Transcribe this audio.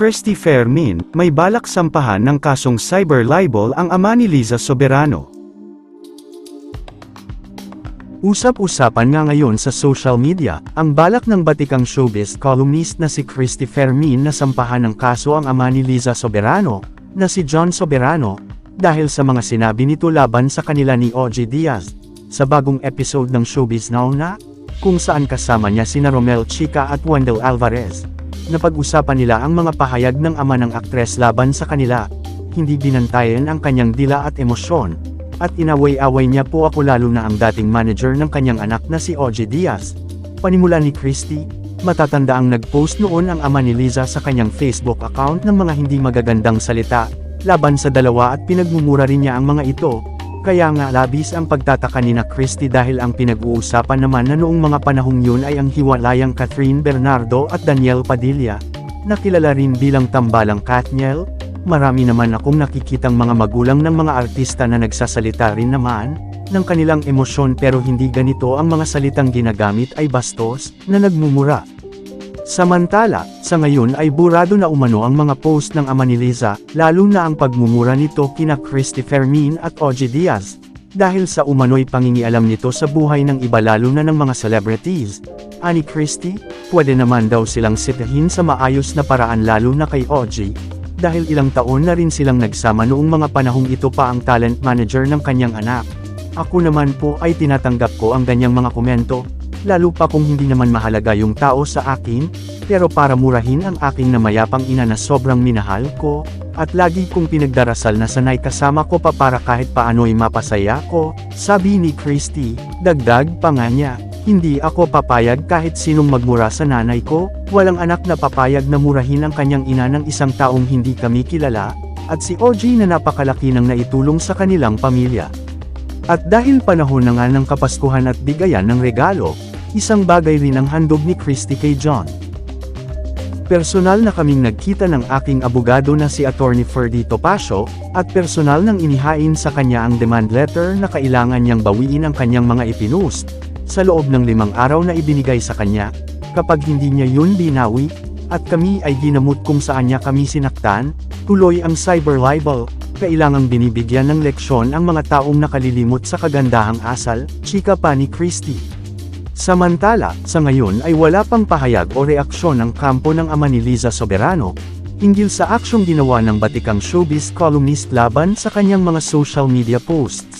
Christy Fermin, may balak sampahan ng kasong cyber libel ang ama ni Liza Soberano. Usap-usapan nga ngayon sa social media, ang balak ng batikang showbiz columnist na si Christy Fermin na sampahan ng kaso ang ama ni Liza Soberano, na si John Soberano, dahil sa mga sinabi nito laban sa kanila ni OG Diaz, sa bagong episode ng Showbiz Now na, kung saan kasama niya sina Romel Chica at Wendell Alvarez. Napag-usapan nila ang mga pahayag ng ama ng aktres laban sa kanila, hindi binantayan ang kanyang dila at emosyon, at inaway-away niya po ako lalo na ang dating manager ng kanyang anak na si OG Diaz. Panimula ni Christy, matatanda ang nag-post noon ang ama ni Liza sa kanyang Facebook account ng mga hindi magagandang salita, laban sa dalawa at pinagmumura rin niya ang mga ito. Kaya nga labis ang pagtataka ni na Christy dahil ang pinag-uusapan naman na noong mga panahong yun ay ang hiwalayang Catherine Bernardo at Daniel Padilla, na kilala rin bilang tambalang Katniel, Marami naman akong nakikitang mga magulang ng mga artista na nagsasalita rin naman, ng kanilang emosyon pero hindi ganito ang mga salitang ginagamit ay bastos, na nagmumura. Samantala, sa ngayon ay burado na umano ang mga post ng ama ni Liza, lalo na ang pagmumura nito kina Christy Fermin at OG Diaz, dahil sa umano'y pangingialam nito sa buhay ng iba lalo na ng mga celebrities. Ani Christy, pwede naman daw silang sitahin sa maayos na paraan lalo na kay OG, dahil ilang taon na rin silang nagsama noong mga panahong ito pa ang talent manager ng kanyang anak. Ako naman po ay tinatanggap ko ang ganyang mga komento, lalo pa kung hindi naman mahalaga yung tao sa akin, pero para murahin ang aking namayapang ina na sobrang minahal ko, at lagi kong pinagdarasal na sanay kasama ko pa para kahit paano'y mapasaya ko, sabi ni Christy, dagdag pa nga niya. Hindi ako papayag kahit sinong magmura sa nanay ko, walang anak na papayag na murahin ang kanyang ina ng isang taong hindi kami kilala, at si OG na napakalaki ng naitulong sa kanilang pamilya. At dahil panahon na nga ng kapaskuhan at bigayan ng regalo, isang bagay rin ang handog ni Christy kay John. Personal na kaming nagkita ng aking abogado na si Attorney Ferdy Topacio, at personal nang inihain sa kanya ang demand letter na kailangan niyang bawiin ang kanyang mga ipinust, sa loob ng limang araw na ibinigay sa kanya, kapag hindi niya yun binawi, at kami ay ginamot kung saan niya kami sinaktan, tuloy ang cyber libel, kailangang binibigyan ng leksyon ang mga taong nakalilimot sa kagandahang asal, chika pa ni Christie. Samantala, sa ngayon ay wala pang pahayag o reaksyon ng kampo ng ama ni Liza Soberano, hinggil sa aksyong ginawa ng batikang showbiz columnist laban sa kanyang mga social media posts.